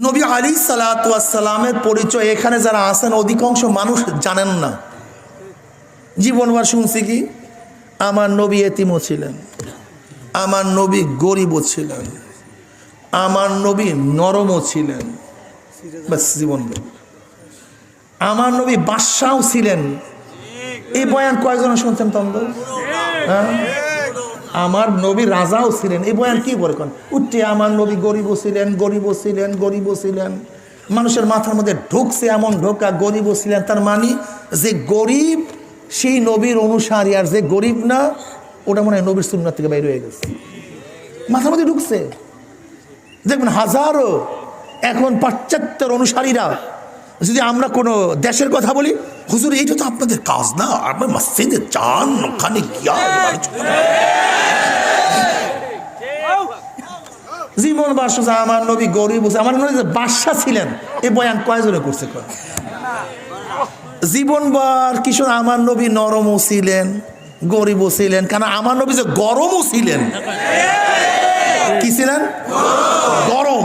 নবী আলী সালাতামের পরিচয় এখানে যারা আছেন, অধিকাংশ মানুষ জানেন না। জীবনবার শুনছি কি? আমার নবী এতিমও ছিলেন। আমার নবী গরিবও ছিলেন। আমার নবী নরমও ছিলেন। জীবন আমার নবী বাদশাও ছিলেন। এই বয়ান কয়েকজন শুনছেন তন্দ হ্যাঁ? আমার নবী রাজাও ছিলেন। এই বয়ান কি বলে কোন? উঠে আমার নবী গরিবও ছিলেন গরিবও ছিলেন গরিবও ছিলেন। মানুষের মাথার মধ্যে ঢুকছে এমন ঢোকা গরিবও ছিলেন। তার মানে যে গরিব, সেই নবীর অনুসারী, আর যে গরিব না, ওটা মনে হয় নবীর সুন্নার থেকে বাইরে হয়ে গেছে। মাথার মধ্যে ঢুকছে। দেখবেন হাজারো এখন পাশ্চাত্যের অনুসারীরা যদি আমরা কোনো দেশের কথা বলি, হুজুর, এইটা তো আপনাদের কাজ না। আপনার মসজিদে চান ওখানে জীবন বাসা আমার নবী গরিব আমার নবী যে বাদশা ছিলেন এই বয়ান কয়জনে করছে জীবনবার কিশোর আমার নবী নরমও ছিলেন, গরিবও ছিলেন, কেন আমার নবী যে গরমও ছিলেন? কি ছিলেন? গরম।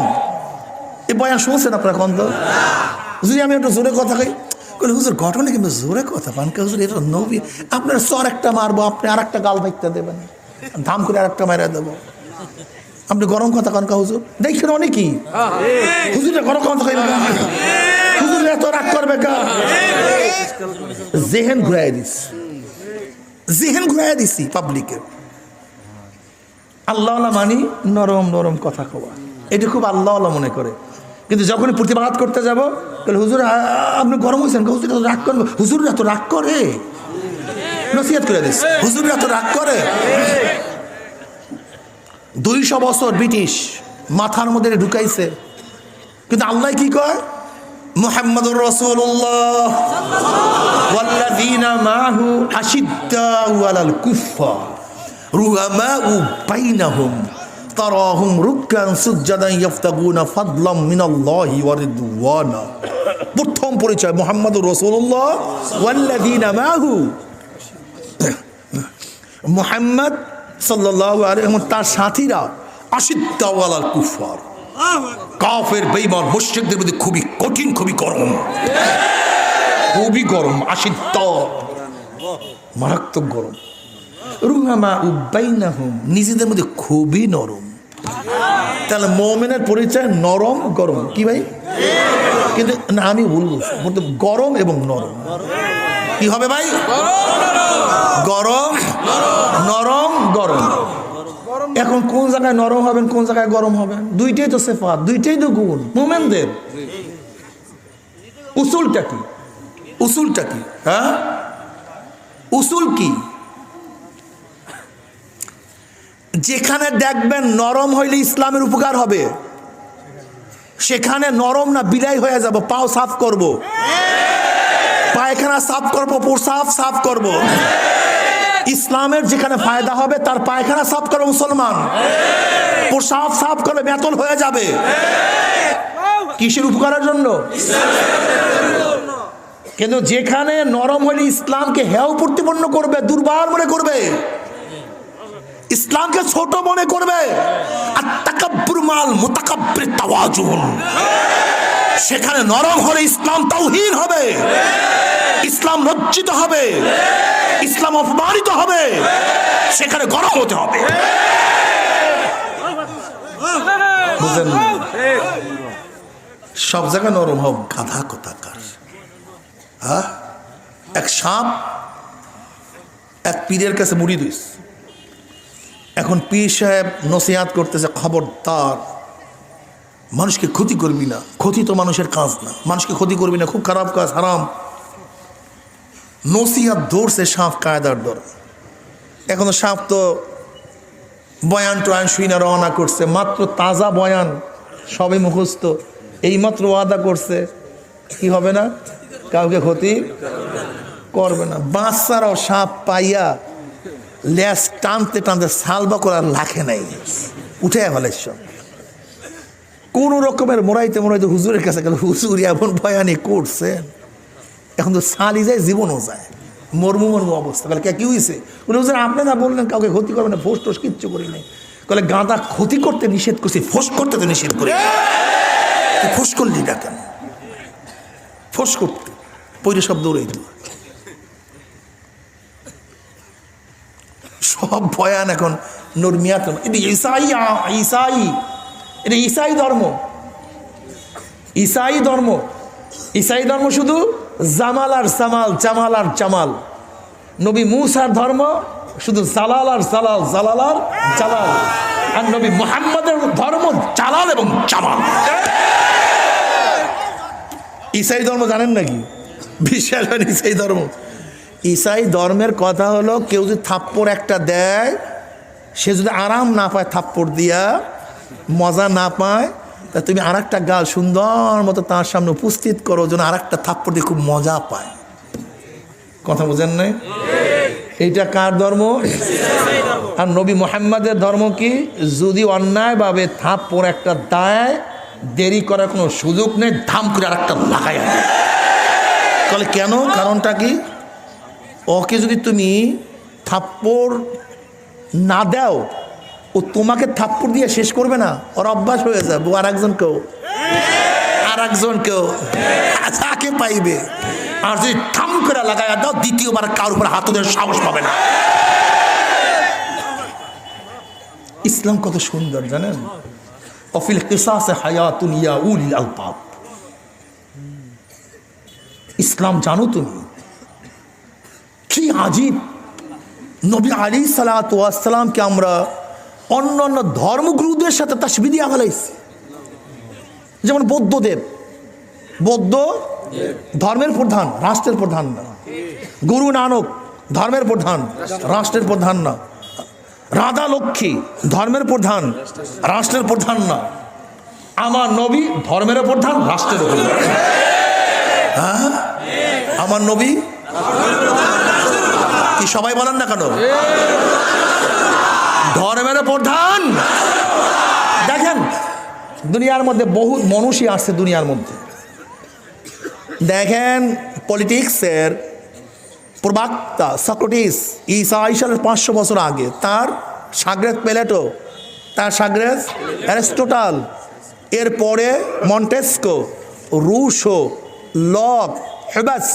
এ বয়ান শুনছেন আপনারা কন্ত যদি আমি একটু জোরে কথা কই। বলে হুজুর, ঘটনা কিন্তু জোরে কথা। পান হুজুর, এটা নবী। আপনার চর একটা মারবো, আপনি আর একটা গাল বাইতে দেবেন। ধাম করে আর একটা মারা দেবো। আপনি গরম কথা কন হুজুর? দেখছেন অনেকই? হুজুর গরম কথা কইবে কা? হুজুর, এত রাগ করবে কা? জেহেন ঘুরাই দিস। জেহেন ঘুরাই দিছি পাবলিকে আল্লাহ মানি নরম নরম কথা কওয়া। এটা খুব আল্লাহ মনে করে। কিন্তু যখনই প্রতিবাদ করতে যাব, তাহলে হুজুর আপনি গরম হয়েছেন হুজুর এত রাগ করবে হুজুর এত রাগ করে। নসিহত করে দিস। হুজুর এত রাগ করে। দুইশো বছর ব্রিটিশ মাথার মধ্যে ঢুকাইছে। কিন্তু আল্লাহ কি কয়? মুহাম্মদুর ওয়াল্লাযীনা মাহু আশিদ্দাউ আলাল কুফফার। রুহামাউ বাইনাহুম। তারাহুম সুজদান ইয়াফতাগুনা ফাদলাম মিনাল্লাহি ওয়া রিদওয়ানা। প্রথম পরিচয় রাসূলুল্লাহ মাহু। মুহাম্মদ সাল্লাল্লাহু আলাইহি তার সাথীরা আশিদ্দাউ আলাল কুফফার। কাফের, বেঈমান, মুশরিকদের মধ্যে খুবই কঠিন, খুবই গরম। খুবই গরম, আশিদ্দ। মারাত্মক গরম। রুহামা উব্বাইনাহুম নিজেদের মধ্যে খুবই নরম। তাহলে মোমেনের পরিচয় নরম, গরম। কি ভাই? কিন্তু না, আমি বলব বলতে গরম এবং নরম। কি হবে ভাই? গরম, নরম, গরম। এখন কোন জায়গায় নরম হবেন, কোন জায়গায় গরম হবেন? দুইটাই তো সেফাত, দুইটাই তো গুণ। মোমেনদের। উসুলটা কি? উসুলটা কি? হ্যাঁ? উসুল কি? যেখানে দেখবেন নরম হইলে ইসলামের উপকার হবে, সেখানে নরম না বিদায় হয়ে যাব, পাও সাফ করব। পায়খানা সাফ করব প্রসাব সাফ করব। ইসলামের যেখানে ফায়দা হবে, তার পায়খানা সাফ করবে মুসলমান। প্রসাব সাফ করবে বেতন হয়ে যাবে। কিসের উপকারের জন্য? কিন্তু যেখানে নরম হলে ইসলামকে হেয় প্রতিপন্ন করবে, দুর্বল মনে করবে। ইসলামকে ছোট মনে করবে। আর তাকাব্বুর মাল মুতাকাব্বির তাওয়াজুন। সেখানে নরম হলে ইসলাম তাওহীন হবে। ইসলাম লজ্জিত হবে। ইসলাম অপমানিত হবে। সেখানে গরম হতে হবে। সব জায়গায় নরম হোক গাধা কোথাকার? হ্যাঁ? এক সাপ এক পীরের কাছে মুড়ি দিস। এখন পীর সাহেব নসিহাত করতেছে, খবরদার, মানুষকে ক্ষতি করবি না। ক্ষতি তো মানুষের কাজ না। মানুষকে ক্ষতি করবি না, খুব খারাপ কাজ, হারাম। নসিহাত ধরছে সাপ কায়দার দর। এখন সাপ তো বয়ান টয়ান শুই না, রওনা করছে। মাত্র তাজা বয়ান সবে মুখস্থ। এইমাত্র ওয়াদা করছে, কি হবে না? কাউকে ক্ষতি করবে না। বাচ্চারাও সাপ পাইয়া ল্যাস টানতে টানতে সালবা করার লাখে নাই। উঠে ফেলে সব কোন রকমের মোড়াইতে মোড়াইতে হুজুরের কাছে গেল, হুজুর, এমন ভয়ানি করছেন। এখন তো সালি যায়, জীবনও যায়। মর্মু মর্মু অবস্থা। বলে, কে হয়েছে বলে, হুজুর, আপনি না বললেন কাউকে ক্ষতি করবে না, ফোস টোস কিচ্ছু করি নাই। বলে, গাঁদা ক্ষতি করতে নিষেধ করছি, ফোস করতে তো নিষেধ করি। ফোস করলি না কেন? ফোস করতে। পৈরে সব দৌড়াইত। সব বয়ান এখন নর্মিয়াত এটা ইসাই ইসাই। এটা ইসাই ধর্ম। ইসাই ধর্ম। ইসাই ধর্ম শুধু জামাল আর সামাল, জামাল আর জামাল। নবী মুসার ধর্ম শুধু জালাল আর জালাল জালাল আর জালাল। আর নবী মুহাম্মদের ধর্ম জালাল এবং জামাল। ইসাই ধর্ম জানেন নাকি? হয় ইসাই ধর্ম। ইসাই ধর্মের কথা হলো, কেউ যদি থাপ্পড় একটা দেয়, সে যদি আরাম না পায় থাপ্পড় দিয়া, মজা না পায়, তা তুমি আর একটা গাল সুন্দর মতো তার সামনে উপস্থিত করো, যেন আর একটা থাপ্পড় দিয়ে খুব মজা পায়। কথা বোঝেন নাই? এইটা কার ধর্ম? আর নবী মোহাম্মদের ধর্ম কি? যদি অন্যায়ভাবে থাপ্পড় একটা দেয়, দেরি করার কোনো সুযোগ নেই, ধাম করে আর একটা লাগাই তাহলে কেন? কারণটা কি? ওকে যদি তুমি থাপ্পড় না দাও, ও তোমাকে থাপ্পড় দিয়ে শেষ করবে না। ওর অভ্যাস হয়ে যাবে। ও আর একজনকেও আর একজন একজনকেও তাকে পাইবে। আর যদি থাম করে লাগাই দাও, দ্বিতীয়বার কারোর উপর হাত দেওয়ার সাহস পাবে না। ইসলাম কত সুন্দর, জানেন? অফিল কিসাসে হায়াতুন ইয়া আলবাব। ইসলাম জানো তুমি? কি আজীব। নবী আলী সালাতামকে আমরা অন্য অন্য ধর্মগুরুদের সাথে তাসবি দিয়ে আগালাইছি। যেমন বৌদ্ধদেব বৌদ্ধ ধর্মের প্রধান, রাষ্ট্রের প্রধান না। গুরু নানক ধর্মের প্রধান, রাষ্ট্রের প্রধান না। রাধা লক্ষ্মী ধর্মের প্রধান, রাষ্ট্রের প্রধান না। আমার নবী ধর্মের প্রধান, রাষ্ট্রের প্রধান। হ্যাঁ? আমার নবী কি সবাই বলেন না কেন? ধর্মের প্রধান। দেখেন, দুনিয়ার মধ্যে বহু মানুষই আসছে দুনিয়ার মধ্যে। দেখেন পলিটিক্সের প্রবক্তা সক্রেটিস ঈসা আইসালের পাঁচশো বছর আগে, তার সাগরেত প্লেটো, তার সাগরেত অ্যারিস্টোটাল, এরপরে মন্টেস্কো, রুশো লক হেবাস,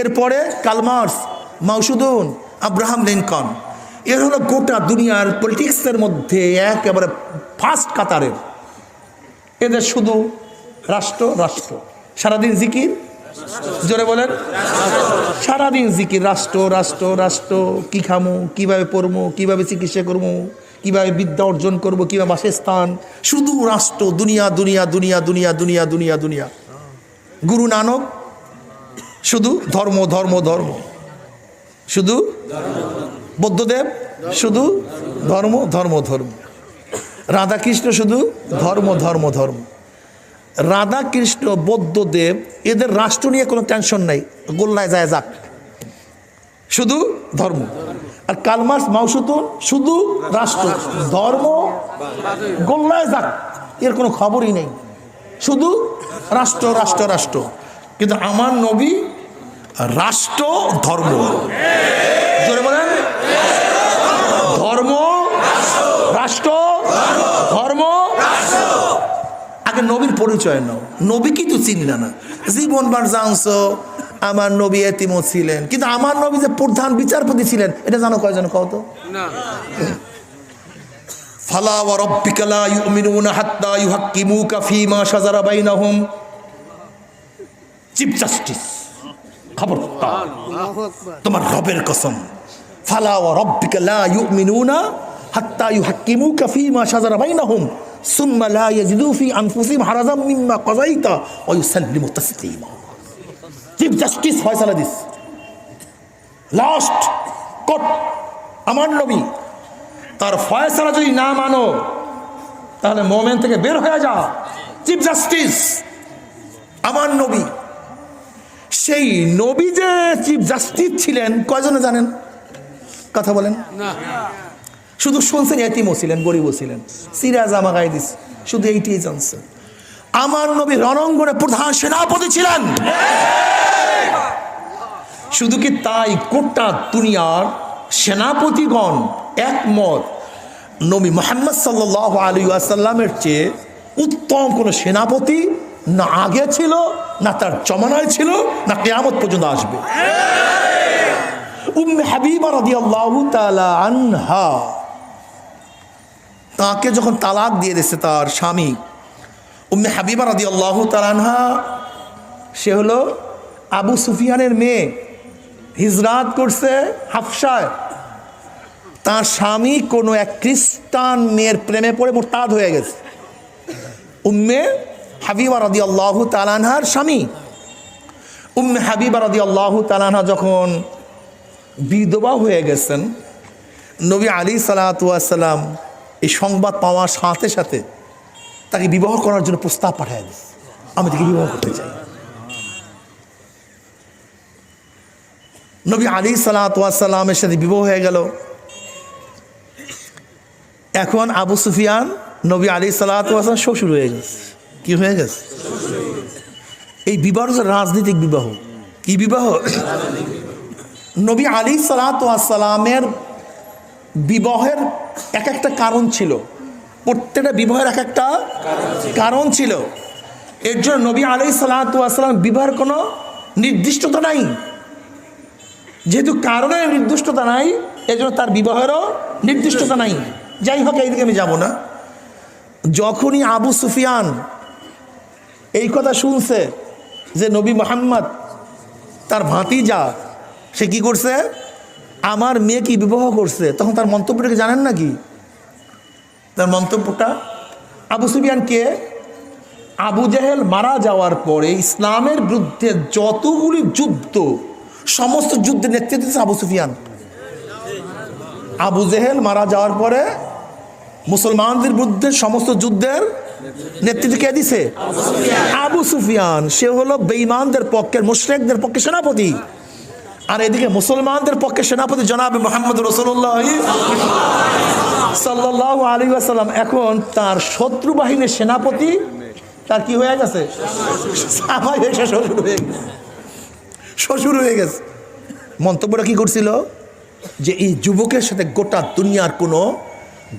এরপরে কালমার্স মাউসুদুন আব্রাহাম লিঙ্কন এর হলো গোটা দুনিয়ার পলিটিক্সের মধ্যে একেবারে ফার্স্ট কাতারের। এদের শুধু রাষ্ট্র রাষ্ট্র। সারাদিন জিকির? জোরে বলেন। সারাদিন জিকির, রাষ্ট্র রাষ্ট্র রাষ্ট্র। কি খামো, কীভাবে পড়ব কীভাবে চিকিৎসা করব কীভাবে বিদ্যা অর্জন করব, কীভাবে বাসস্থান। শুধু রাষ্ট্র, দুনিয়া দুনিয়া দুনিয়া দুনিয়া দুনিয়া দুনিয়া দুনিয়া। গুরু নানক, শুধু ধর্ম ধর্ম ধর্ম। শুধু বৌদ্ধদেব, শুধু ধর্ম ধর্ম ধর্ম। রাধাকৃষ্ণ শুধু ধর্ম ধর্ম ধর্ম। রাধাকৃষ্ণ, বৌদ্ধদেব, এদের রাষ্ট্র নিয়ে কোনো টেনশন নাই, গোল্লায় যায় যাক। শুধু ধর্ম। আর কালমাস, মাউসুতুন, শুধু রাষ্ট্র। ধর্ম গোল্লায় যাক, এর কোনো খবরই নেই। শুধু রাষ্ট্র রাষ্ট্র রাষ্ট্র। কিন্তু আমার নবী রাষ্ট্র ধর্ম। জোরে বলেন। ধর্ম রাষ্ট্র ধর্ম। আগে নবীর পরিচয় নাও। নবী কি তো চিনল না। জীবনবার জানছো আমার নবী এতিমো ছিলেন। কিন্তু আমার নবী যে প্রধান বিচারপতি ছিলেন এটা জানো কয়জন কত ফালা ওয়া রাব্বিকা লা ইউমিনুনা হাত্তা ইউহাক্কিমুকা ফীমা শাজারা বাইনাহুম। Chief justice. খবরদার। তোমার রবের কসম। ফালা ওয়া রাব্বিকা লা ইউমিনুনা হাত্তা ইউহাক্কিমুকা ফীমা শাজারা বাইনাহুম। সুম্মা লা ইয়াজিদু ফি আনফুসিহিম হারাজাম মিম্মা কাযাইতা ওয়া ইউসাল্লিমু তাসলিমা। চিফ জাস্টিস ফয়সালা দিস। লাস্ট কোর্ট আমার নবী তার ফয়সালা যদি না মানো তাহলে মোমেন থেকে বের হয়ে যা। চিফ জাস্টিস আমার নবী। সেই নবী যে চিফ জাস্টিস ছিলেন কয়জনে জানেন? কথা বলেন। শুধু শুনছেন এতিমও ছিলেন গরিবও ছিলেন। সিরাজ গায়ে দিস শুধু এইটাই জানছেন। আমার নবী রণাঙ্গনে প্রধান সেনাপতি ছিলেন। শুধু কি তাই গোটা দুনিয়ার সেনাপতিগণ একমত? নবী মোহাম্মদ সাল্লাহ আলী আসাল্লামের চেয়ে উত্তম কোনো সেনাপতি না আগে ছিল, না তার জমানায় ছিল, না কেয়ামত পর্যন্ত আসবে। উম্মে তাকে যখন তালাক দিয়ে দিয়েছে তার স্বামী, উম্মে হাবিবা রাদিয়াল্লাহু তাআলা আনহা, সে হলো আবু সুফিয়ানের মেয়ে, হিজরাত করছে হাফসায়। তার স্বামী কোনো এক খ্রিস্টান মেয়ের প্রেমে পড়ে মোরতাদ হয়ে গেছে। উম্মে হাবিবা রদি আল্লাহ তালানহার স্বামী। উম্মে হাবিবা রদি আল্লাহ তালানহা যখন বিধবা হয়ে গেছেন, নবী আলী সালাতাম এই সংবাদ পাওয়ার সাথে সাথে তাকে বিবাহ করার জন্য প্রস্তাব পাঠায় দিস আমি তাকে বিবাহ করতে চাই। নবী আলী সালাতামের সাথে বিবাহ হয়ে গেল। এখন আবু সুফিয়ান নবী আলী সালাতাম শ্বশুর হয়ে গেছে। কি হয়ে গেছে? এই বিবাহ রাজনৈতিক বিবাহ। কি বিবাহ? নবী আলী সালাতামের বিবাহের এক একটা কারণ ছিল। প্রত্যেকটা বিবাহের এক একটা কারণ ছিল। এর জন্য নবী আলী সালাতাম বিবাহের কোনো নির্দিষ্টতা নাই। যেহেতু কারণের নির্দিষ্টতা নাই এজন্য তার বিবাহেরও নির্দিষ্টতা নাই। যাই হোক, এইদিকে আমি যাব না। যখনই আবু সুফিয়ান এই কথা শুনছে যে নবী মোহাম্মদ, তার ভাতিজা, সে কি করছে? আমার মেয়ে কি বিবাহ করছে? তখন তার মন্তব্যটাকে জানেন নাকি? তার মন্তব্যটা, আবু সুফিয়ান কে? আবু জাহেল মারা যাওয়ার পরে ইসলামের বিরুদ্ধে যতগুলি যুদ্ধ, সমস্ত যুদ্ধের নেতৃত্ব আবু সুফিয়ান। আবু জেহেল মারা যাওয়ার পরে মুসলমানদের বিরুদ্ধে সমস্ত যুদ্ধের নেতৃত্ব কে দিছে? আবু সুফিয়ান। সে হলো বেঈমানদের পক্ষের, মুশরেকদের পক্ষে সেনাপতি। আর এদিকে মুসলমানদের পক্ষে সেনাপতি জনাব মোহাম্মদ রসুল্লাহ সাল্লাহ আলী আসাল্লাম এখন তার শত্রু বাহিনীর সেনাপতি, তার কি হয়ে গেছে? হয়ে গেছে। শ্বশুর হয়ে গেছে। মন্তব্যটা কি করছিল? যে এই যুবকের সাথে গোটা দুনিয়ার কোনো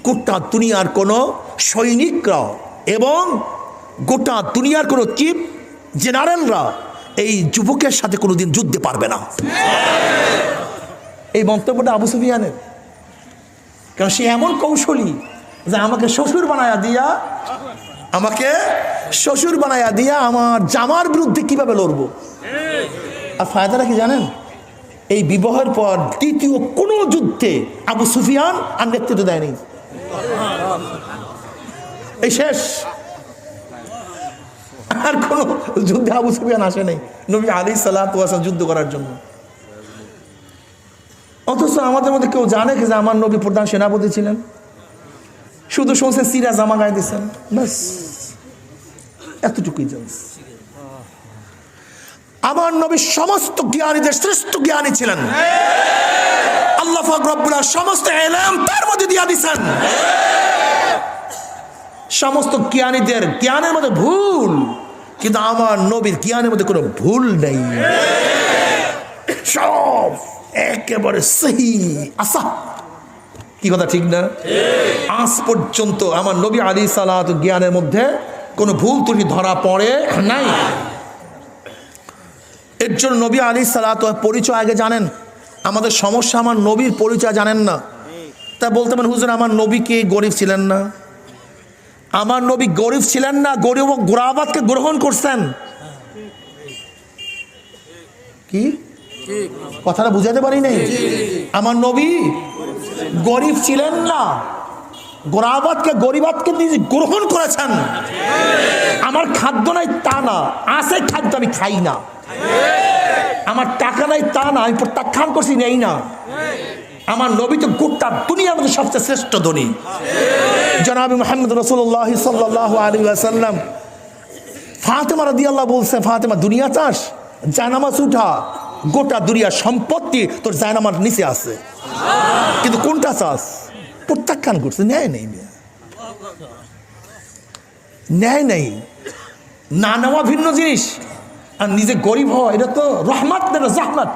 গোটা দুনিয়ার কোনো সৈনিকরা এবং গোটা দুনিয়ার কোনো চিফ জেনারেলরা এই যুবকের সাথে কোনোদিন যুদ্ধে পারবে না। এই মন্তব্যটা আবু সুফিয়ানের। কারণ সে এমন কৌশলী যে আমাকে শ্বশুর বানায়া দিয়া, আমাকে শ্বশুর বানায়া দিয়া আমার জামার বিরুদ্ধে কীভাবে লড়বো? আর ফায়দাটা কি জানেন? এই বিবাহের পর দ্বিতীয় কোনো যুদ্ধে আবু সুফিয়ান আর নেতৃত্ব দেয়নি। এই শেষ। আর কোনো যুদ্ধে আবু সুফিয়ান আসে নাই। নবী আলী সাল্লাহ যুদ্ধ করার জন্য। অথচ আমাদের মধ্যে কেউ জানে যে আমার নবী প্রধান সেনাপতি ছিলেন? শুধু শুনছে সিরা জামা গায়ে দিচ্ছেন ব্যাস। এতটুকুই জানস আমার নবী সমস্ত জ্ঞানীদের শ্রেষ্ঠ জ্ঞানী ছিলেন। আল্লাহ ফাকরুল্লাহ সমস্ত এলাম তার মধ্যে দিয়া দিচ্ছেন সমস্ত জ্ঞানীদের, জ্ঞানের মধ্যে ভুল, কিন্তু আমার নবীর জ্ঞানের মধ্যে কোনো ভুল নেই। সব একেবারে সহি আসা কি কথা, ঠিক না? আজ পর্যন্ত আমার নবী আলী সালাত জ্ঞানের মধ্যে কোনো ভুল ত্রুটি ধরা পড়ে নাই। এর জন্য নবী আলী সালাত পরিচয় আগে জানেন। আমাদের সমস্যা আমার নবীর পরিচয় জানেন না। তা বলতে পারেন, হুজুর, আমার নবী কি গরিব ছিলেন না? আমার নবী গরিব ছিলেন না, গরিব ও গোরাবাদকে গ্রহণ করছেন। কি? কথাটা বুঝাতে পারি নাই আমার নবী গরিব ছিলেন না গোরাবাদকে গরিবাদকে নিজে গ্রহণ করেছেন। আমার খাদ্য নাই তা না, আছে খাদ্য আমি খাই না। আমার টাকা নাই, তা না, আমি প্রত্যাখ্যান করছি, নেই না। আমার নবী তো গোটা দুনিয়ার মধ্যে সবচেয়ে শ্রেষ্ঠ ধনী। জনাবি মোহাম্মদ রসুল্লাহ সাল্লাহ আলী আসাল্লাম ফাতেমা রাদি আল্লাহ বলছে, ফাতেমা, দুনিয়া চাস? জায়নামাজ উঠা গোটা দুনিয়ার সম্পত্তি তোর জায়নামার নিচে আছে। কিন্তু কোনটা চাস? প্রত্যাখ্যান করছে ন্যায় নেই ন্যায় নেই। না নেওয়া ভিন্ন জিনিস। আর নিজে গরিব হওয়া, এটা তো রহমত না জাহমত?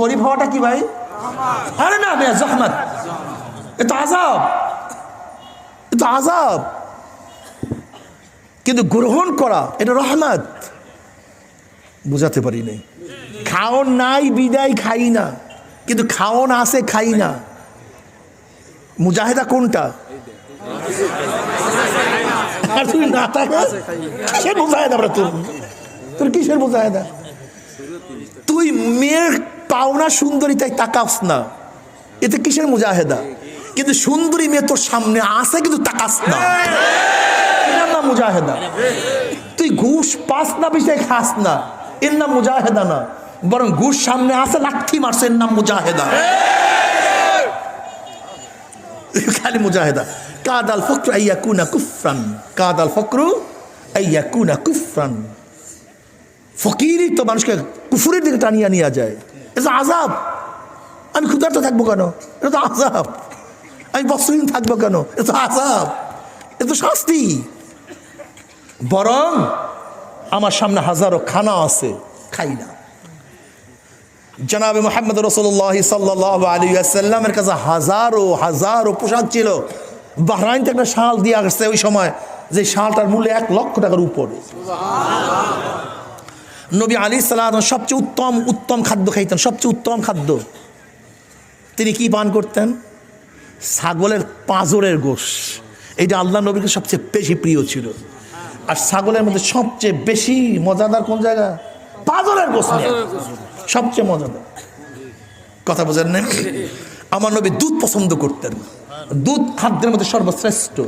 গরিব হওয়াটা কি ভাই? আরে না মেয়া জাহমত। এ তো আজাব এ তো আজাব কিন্তু গ্রহণ করা, এটা রহমত। বুঝাতে পারি নাই। খাওন নাই, বিদায় খাই না। কিন্তু খাওন আছে, খাই না। মুজাহেদা কোনটা? তুই না কিসের মুজাহেদা আমরা তোর তোর কিসের মুজাহেদা তুই মেয়ের পাওনা সুন্দরী তাই তাকাস না। এতে কিসের মুজাহেদা কিন্তু সুন্দরী মেয়ে তোর সামনে আসে কিন্তু তাকাস না। মুজাহেদা তুই ঘুষ পাস না, বিষয় খাস না। এর নাম মুজাহেদা না। বরং ঘুষ সামনে আসে মারছে, এর নাম মুজাহেদা খালি মুজাহেদা কাদাল ফকরু আইয়া কুনা কুফরান। কাদাল ফকরু আইয়া কুনা কুফরান। ফকিরই তো মানুষকে কুফুরের দিকে টানিয়ে নিয়ে যায়। এটা আজাব আমি ক্ষুধার্ত থাকব কেন? এটা তো আজাব আমি বস্ত্রহীন থাকব কেন? এটা তো আজাব এটা তো শাস্তি। বরং আমার সামনে হাজারো খানা আছে, খাই না। জনাবে মোহাম্মদ রসুল্লাহ সাল্লাহ আলী আসাল্লামের কাছে হাজারো হাজারো পোশাক ছিল। বাহরাইন থেকে একটা শাল দিয়ে আসছে ওই সময়, যে শালটার মূল্য এক লক্ষ টাকার উপরে। নবী আলী সাল্লাম সবচেয়ে উত্তম উত্তম খাদ্য খাইতেন সবচেয়ে উত্তম খাদ্য। তিনি কি পান করতেন? ছাগলের পাঁজরের গোশ। এটা আল্লাহ নবীকে সবচেয়ে বেশি প্রিয় ছিল। আর ছাগলের মধ্যে সবচেয়ে বেশি মজাদার কোন জায়গা? পাঁজরের গোশ নিয়ে। সবচেয়ে মজাদার। কথা বোঝেন না আমার নবী দুধ পছন্দ করতেন। দুধ খাদ্যের মধ্যে সর্বশ্রেষ্ঠ।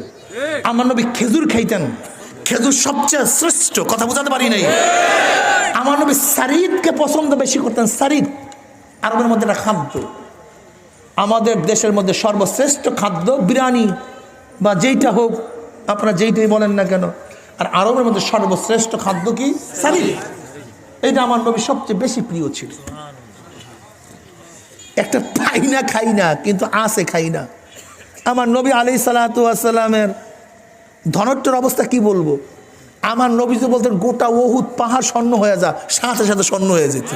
আমার নবী খেজুর খাইতেন। খেজুর সবচেয়ে শ্রেষ্ঠ, কথা বোঝাতে পারি নাই। আমার নবী সারিদকে পছন্দ বেশি করতেন সারিদ, আরবের মধ্যে একটা খাদ্য। আমাদের দেশের মধ্যে সর্বশ্রেষ্ঠ খাদ্য বিরিয়ানি, বা যেইটা হোক, আপনারা যেইটাই বলেন না কেন, আর আরবের মধ্যে সর্বশ্রেষ্ঠ খাদ্য কি? সারিদ। এটা আমার নবী সবচেয়ে বেশি প্রিয় ছিল। একটা পাই না, খাই না, কিন্তু আসে খাই না। আমার নবী আলি সালাতামের ধনট্টর অবস্থা কি বলব? আমার নবী তো বলতেন, গোটা ওহুদ পাহাড় স্বর্ণ হয়ে যা, সাথে সাথে স্বর্ণ হয়ে যেত।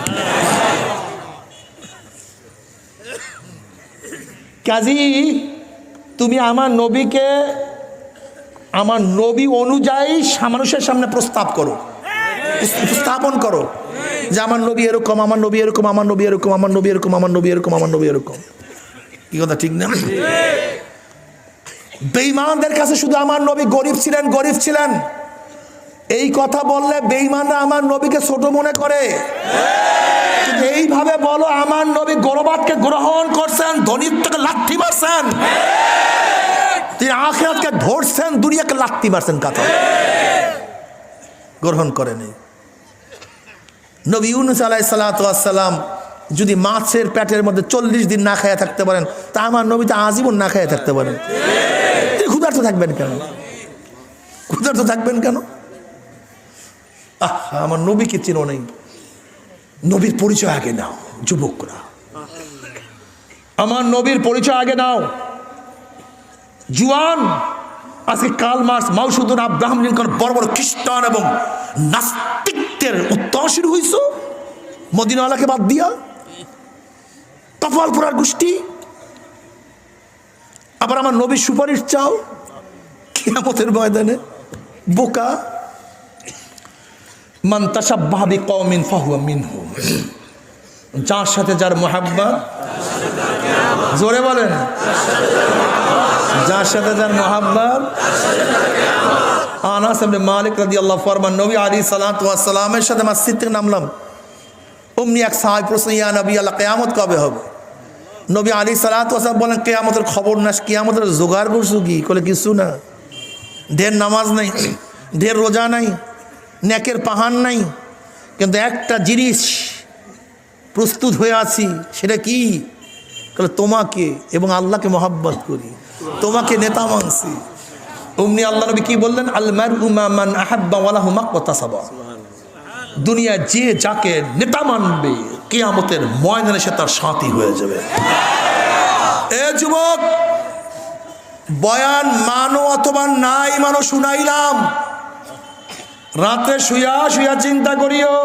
কাজী, তুমি আমার নবীকে, আমার নবী অনুযায়ী মানুষের সামনে প্রস্তাব করো। স্থাপন করো যে আমার নবী এরকম, আমার নবী এরকম, আমার নবী এরকম, আমার নবী এরকম, আমার নবী এরকম, আমার নবী এরকম। কি কথা, ঠিক না? বেইমানদের কাছে শুধু আমার নবী গরিব ছিলেন গরিব ছিলেন। এই কথা বললে বেইমানরা আমার নবীকে ছোট মনে করে। এইভাবে বলো, আমার নবী গৌরবাদকে গ্রহণ করছেন, ধনিত্বকে লাথি মারছেন। তিনি আখেরাতকে ধরছেন, দুনিয়াকে লাথি মারছেন কথা গ্রহণ করেনি নবী ইউনুস আলাই সালাতাম যদি মাছের পেটের মধ্যে চল্লিশ দিন না খাইয়া থাকতে পারেন, তা আমার নবী তো আজীবন না খাইয়া থাকতে পারেন। ক্ষুধার্ত থাকবেন কেন? ক্ষুধার্ত থাকবেন কেন? আহ, আমার নবীকে চিনো নেই। নবীর পরিচয় আগে নাও, যুবকরা। আমার নবীর পরিচয় আগে নাও। জুয়ান, আজকে কাল মার্স মাউসুদুন আব্রাহাম লিঙ্কন বড় বড় খ্রিস্টান এবং নাস্তিকদের উত্তরশীল হইছ? মদিনাওয়ালাকে বাদ দিয়া? কপালপুরার গোষ্ঠী? আবার আমার নবীর সুপারিশ চাও? কিয়ামতের ময়দানে বোকা। মান তাসাব্বাহাবি কওমিন ফাহুয়া মিনহু। যার সাথে যার জোরে বলেন। যার সাথে যার আনাস মালিক রাদিয়াল্লাহু ফরমান, নবী আলাইহিস সালাতু ওয়াস সালামের সাথে মসজিদ থেকে নামলাম। অমনি এক সাহাবী প্রশ্ন, ইয়া নবী, আল্লাহ কিয়ামত কবে হবে? নবী আলী সালাতু বলেন, কিয়ামতের খবর না, কিয়ামতের জোগাড় করছ কি বলে কিছু না। ঢের নামাজ নাই, ঢের রোজা নাই নেকের পাহাড় নাই, কিন্তু একটা জিনিস প্রস্তুত হয়ে আছি, সেটা কি? তোমাকে এবং আল্লাহকে মহাব্বত করি, তোমাকে নেতা মানছি। অমনি আল্লাহ নবী কি বললেন? আলমার উমামান আহাব্বা ওয়ালা হুমাক সাবা। দুনিয়া যে যাকে নেতা মানবে, কেয়ামতের ময়দানে সে তার সাথী হয়ে যাবে। এ যুবক বয়ান মানো অথবা নাই মানো শুনাইলাম। রাতে শুয়া শুয়া চিন্তা করিও।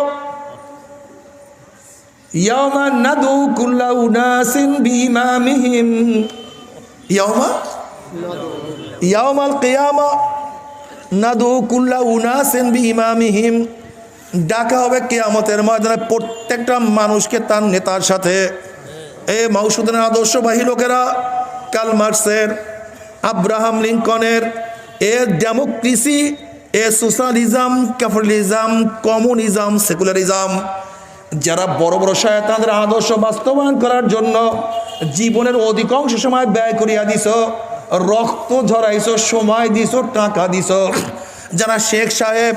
ইয়ামা নাদু কুল্লা উনাসিন বিমামিহিম ইয়ামা ইয়ামাল কিয়ামা। নাদু কুল্লা উনা সেন বি ইমামিহিম ডাকা হবে কেয়ামতের ময়দানে প্রত্যেকটা মানুষকে তার নেতার সাথে। এ মাউসুদ্দিনের আদর্শবাহী লোকেরা, কাল মার্কসের আব্রাহাম লিঙ্কনের, এ ডেমোক্রেসি, এ সোশ্যালিজম, ক্যাপিটালিজম, কমিউনিজম, সেকুলারিজম। যারা বড় বড় তাদের আদর্শ বাস্তবায়ন করার জন্য জীবনের অধিকাংশ সময় ব্যয় করিয়া দিছ, রক্ত ঝরাইছ, সময় দিছ, টাকা দিছ। যারা শেখ সাহেব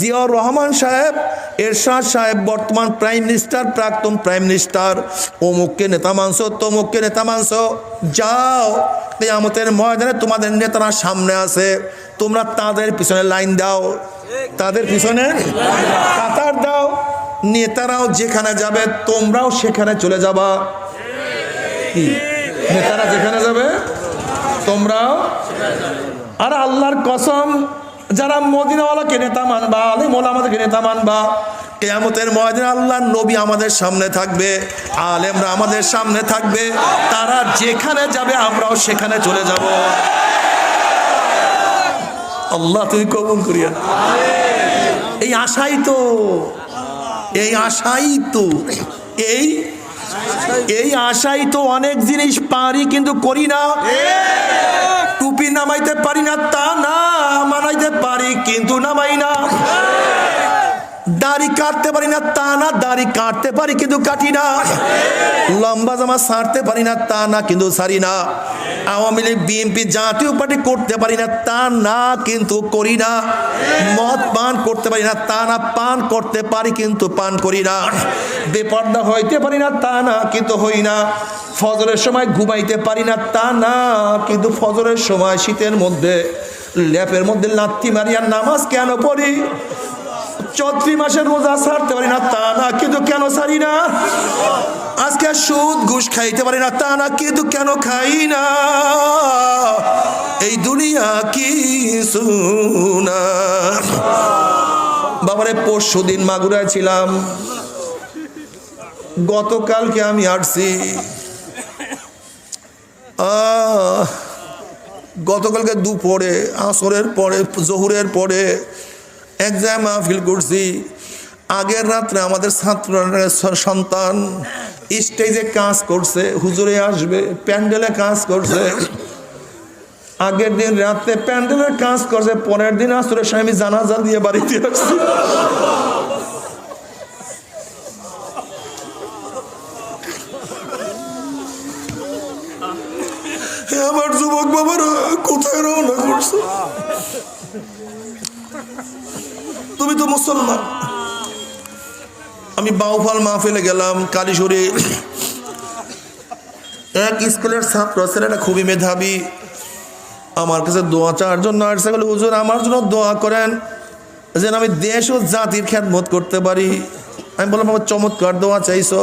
জিয়াউর রহমান সাহেব, এরশাদ সাহেব, বর্তমান প্রাইম মিনিস্টার, প্রাক্তন প্রাইম মিনিস্টার, অমুককে নেতা মানস তমুককে নেতা মানস যাও, কেয়ামতের ময়দানে তোমাদের নেতারা সামনে আছে। তোমরা তাদের পিছনে লাইন দাও। তাদের পিছনে কাতার দাও। নেতারাও যেখানে যাবে, তোমরাও সেখানে চলে যাবা। কি? নেতারা যেখানে যাবে, তোমরাও আর আল্লাহর কসম যারা মদিনাওয়ালাকে নেতা মানবা, আলিম ওলামাদেরকে নেতা মানবা, কেয়ামতের ময়দিন আল্লাহ নবী আমাদের সামনে থাকবে, আলেমরা আমাদের সামনে থাকবে, তারা যেখানে যাবে আমরাও সেখানে চলে যাব। আল্লাহ তুই কবুল করিয়া এই আশাই তো, এই আশাই তো, এই এই আশাই তো অনেক জিনিস পারি কিন্তু করি না। নামাইতে পারি না তা না মানাইতে পারি কিন্তু নামাই না। দাড়ি কাটতে পারি না, তা না দাড়ি কাটতে পারি কিন্তু কাটি না। লম্বা জামা সারতে পারি না, তা না কিন্তু সারি না। আওয়ামী লীগ, বিএনপি জাতীয় পার্টি করতে পারি না, তা না কিন্তু করি না। মদ পান করতে পারি না, তা না পান করতে পারি কিন্তু পান করি না। বেপর্দা হইতে পারি না, তা না কিন্তু হই না। ফজরের সময় ঘুমাইতে পারি না, তা না কিন্তু ফজরের সময় শীতের মধ্যে ল্যাপের মধ্যে লাত্তি মারিয়া নামাজ কেন পড়ি? চৈত্রি মাসের রোজা ছাড়তে পারি না, তা না, কিন্তু কেন ছাড়ি না? আজকে সুদ, ঘুষ খাইতে পারি না, তা না, কিন্তু কেন খাই না? এই দুনিয়া কি বাবারে, পরশু দিন মাগুরায় ছিলাম। গতকালকে আমি আসছি। গতকালকে দুপুরে, আসরের পরে, জহুরের পরে এক জায়গায় মাহফিল করছি। আগের রাত্রে আমাদের ছাত্র সন্তান স্টেজে কাজ করছে, হুজুরে আসবে, প্যান্ডেলে কাজ করছে। আগের দিন রাত্রে প্যান্ডেলের কাজ করছে, পরের দিন আসলে স্বামী জানাজা দিয়ে বাড়িতে আসছে। আমার যুবক বাবারা কোথায় রওনা করছ? তুমি তো মুসলমান। আমি বাউফাল মাহফিলে গেলাম কালীশ্বরী এক স্কুলের ছাত্র ছেলেটা খুবই মেধাবী। আমার কাছে দোয়া চাওয়ার জন্য আসছে, বলে, হুজুর, আমার জন্য দোয়া করেন যেন আমি দেশ ও জাতির খ্যাতমত করতে পারি। আমি বললাম আমার চমৎকার দোয়া চাইছো।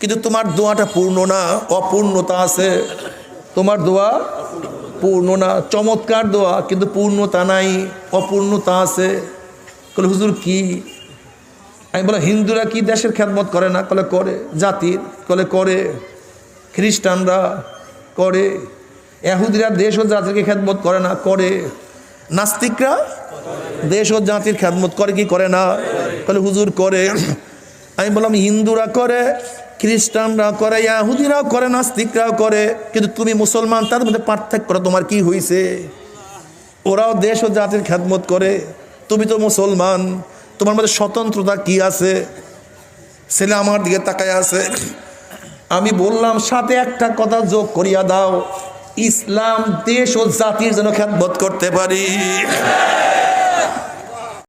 কিন্তু তোমার দোয়াটা পূর্ণ না, অপূর্ণতা আছে। তোমার দোয়া পূর্ণ না, চমৎকার দোয়া, কিন্তু পূর্ণতা নাই অপূর্ণতা আছে। কলে হুজুর কি? আমি বলে হিন্দুরা কি দেশের খ্যাতমত করে না? কলে করে, জাতির, কলে করে, খ্রিস্টানরা করে এহুদিরা দেশ ও জাতিকে খ্যাতমত করে না? করে। নাস্তিকরা দেশ ও জাতির খ্যাতমত করে কি করে না? কলে হুজুর করে। আমি বললাম, হিন্দুরা করে খ্রিস্টানরা করে, ইয়াহুদিরাও করে, নাস্তিকরাও করে, কিন্তু তুমি মুসলমান, তার মধ্যে পার্থক্য করা, তোমার কি হয়েছে ওরাও দেশ ও জাতির খ্যাতমত করে, তুমি তো মুসলমান, তোমার মধ্যে স্বতন্ত্রতা কি আছে? ছেলে আমার দিকে তাকায় আছে, আমি বললাম, সাথে একটা কথা যোগ করিয়া দাও, ইসলাম দেশ ও জাতির জন্য খ্যাতমত করতে পারি।